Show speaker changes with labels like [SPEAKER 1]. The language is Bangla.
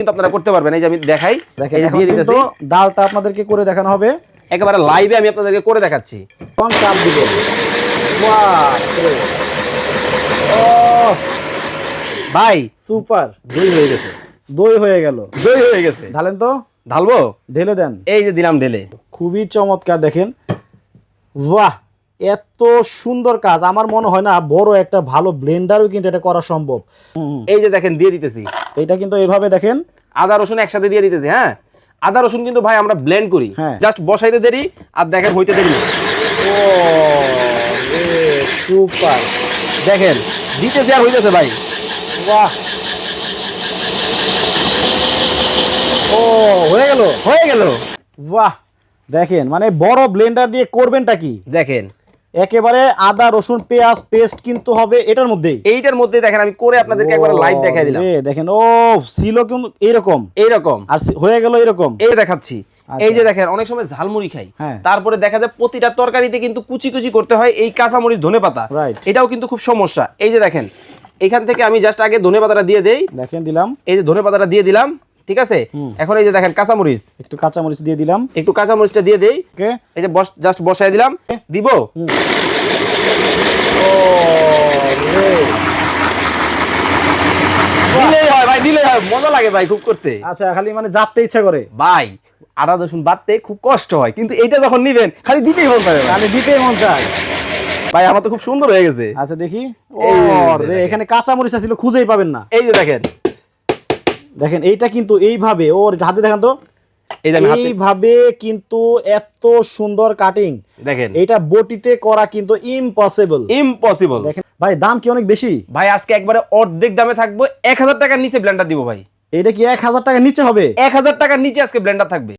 [SPEAKER 1] কিন্তু আপনারা করতে পারবেন। এই যে আমি দেখাই
[SPEAKER 2] দেখেন কিন্তু ডালটা আপনাদেরকে করে দেখানো হবে।
[SPEAKER 1] একেবারে লাইভে আমি আপনাদেরকে করে দেখাচ্ছি।
[SPEAKER 2] এবং চাপ। ও
[SPEAKER 1] ভাই
[SPEAKER 2] সুপার।
[SPEAKER 1] দই হয়ে গেছে।
[SPEAKER 2] দই হয়ে গেল।
[SPEAKER 1] দই হয়ে গেছে।
[SPEAKER 2] ঢালেন তো।
[SPEAKER 1] ঢালবো?
[SPEAKER 2] ঢেলে দেন।
[SPEAKER 1] এই যে দিলাম ঢেলে।
[SPEAKER 2] খুবই চমৎকার দেখেন। বাহ এত সুন্দর কাজ। আমার মনে হয় না বড় একটা ভালো ব্লেন্ডারও কিন্তু এটা করা সম্ভব।
[SPEAKER 1] এই যে দেখেন দিয়ে দিতেছি।
[SPEAKER 2] এটা কিন্তু এভাবে দেখেন।
[SPEAKER 1] আদা রসুন একসাথে দিয়ে দিতেছি হ্যাঁ? আদা রসুন কিন্তু ভাই আমরা ব্লেন্ড করি।
[SPEAKER 2] হ্যাঁ।
[SPEAKER 1] জাস্ট বসাইতে দেরি আর দেখেন হইতে দেরি।
[SPEAKER 2] ও সুপার।
[SPEAKER 1] দেখেন দিতেছি আর হইতেছে ভাই।
[SPEAKER 2] বাহ। ও হয়ে গেল।
[SPEAKER 1] হয়ে গেল।
[SPEAKER 2] বাহ। দেখেন মানে বড় ব্লেন্ডার দিয়ে করবেনটা কি?
[SPEAKER 1] দেখেন।
[SPEAKER 2] একেবারে আদা রসুন পেঁয়াজ পেস্ট কিন্তু হবে এটার মধ্যেই।
[SPEAKER 1] এইটার মধ্যে দেখেন আমি করে আপনাদেরকে একবার লাইভ দেখাই দিলাম।
[SPEAKER 2] দেখেন ও ছিল কিন্তু এইরকম
[SPEAKER 1] এইরকম।
[SPEAKER 2] আর হয়ে গেল এরকম।
[SPEAKER 1] এই দেখাচ্ছি।
[SPEAKER 2] আচ্ছা।
[SPEAKER 1] এই যে দেখেন অনেক সময় ঝালমুড়ি খাই।
[SPEAKER 2] হ্যাঁ।
[SPEAKER 1] তারপরে দেখা যায় প্রতিটা তরকারিতে কিন্তু কুচি কুচি করতে হয় এই কাঁচামরিচ ধনে পাতা. এটাও কিন্তু খুব সমস্যা। এই যে দেখেন এখান থেকে আমি জাস্ট আগে ধনে পাতাটা দিয়ে দেই।
[SPEAKER 2] দেখেন দিলাম।
[SPEAKER 1] এই যে ধনে পাতাটা দিয়ে দিলাম। ঠিক আছে? এখন এই যে দেখেন কাঁচামরিচ।
[SPEAKER 2] একটু কাঁচামরিচ দিয়ে দিলাম।
[SPEAKER 1] একটু কাঁচামরিচটা দিয়ে দেই। এই যে জাস্ট বসাই দিলাম। দিব? দিলেই হয় ভাই দিলেই হয়। মজা লাগে ভাই খুব করতে।
[SPEAKER 2] আচ্ছা খালি মানে জাপতে ইচ্ছা করে।
[SPEAKER 1] ভাই আদা রসুন খুব কষ্ট হয়। কিন্তু এইটা যখন নিবেন খালি দিতেই মন
[SPEAKER 2] খালি দিতেই মন চায়।
[SPEAKER 1] ভাই আমার তো খুব সুন্দর হয়ে গেছে।
[SPEAKER 2] আচ্ছা দেখি। ও রে। এখানে কাঁচামরিচ ছিল খুঁজেই পাবেন না।
[SPEAKER 1] এই যে দেখেন।
[SPEAKER 2] দেখেন এইটা কিন্তু এইভাবে ওর হাতে দেখেন তো। এইভাবে কিন্তু এত সুন্দর কাটিং
[SPEAKER 1] দেখেন।
[SPEAKER 2] এটা বটিতে করা কিন্তু ইম্পসিবল
[SPEAKER 1] ইম্পসিবল
[SPEAKER 2] দেখেন ভাই দাম কি অনেক বেশি?
[SPEAKER 1] ভাই আজকে একবারে অর্ধেক দামে থাকব। এক হাজার টাকার নিচে ব্ল্যান্ডার দিব ভাই।
[SPEAKER 2] এটা কি এক হাজার টাকার নিচে হবে?
[SPEAKER 1] এক হাজার টাকার নিচে আজকে ব্ল্যান্ডার থাকবে।